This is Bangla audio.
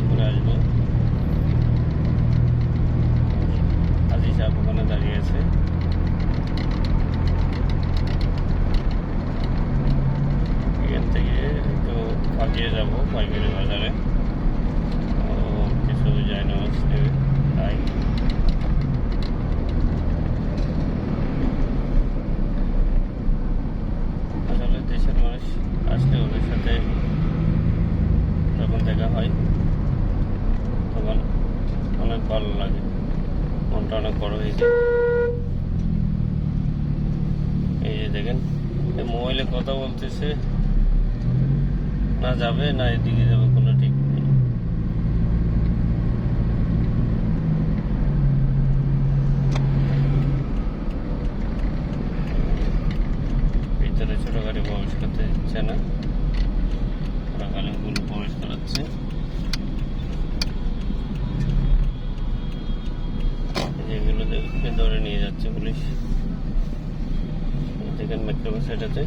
কাজ করে আসব। আজি সাহেব ওখানে দাঁড়িয়ে আছে। এখান থেকে একটু ফাঁকিয়ে যাব পাইকারি বাজারে। তো কিছু যাই না তাই। আসলে দেশের মানুষ আসলে ওদের সাথে যখন দেখা হয় ভালো লাগে। মনটা অনেক বড় হয়ে যায়। এই যে দেখেন মোবাইলে কথা বলতেছে, না যাবে, না এদিকে যাবে, কোনো ঠিক ভিতরে ছোট গাড়ি প্রবেশ করতে না। ধরে নিয়ে যাচ্ছে পুলিশ। দেখেন মেট্রো বাস এটাতে।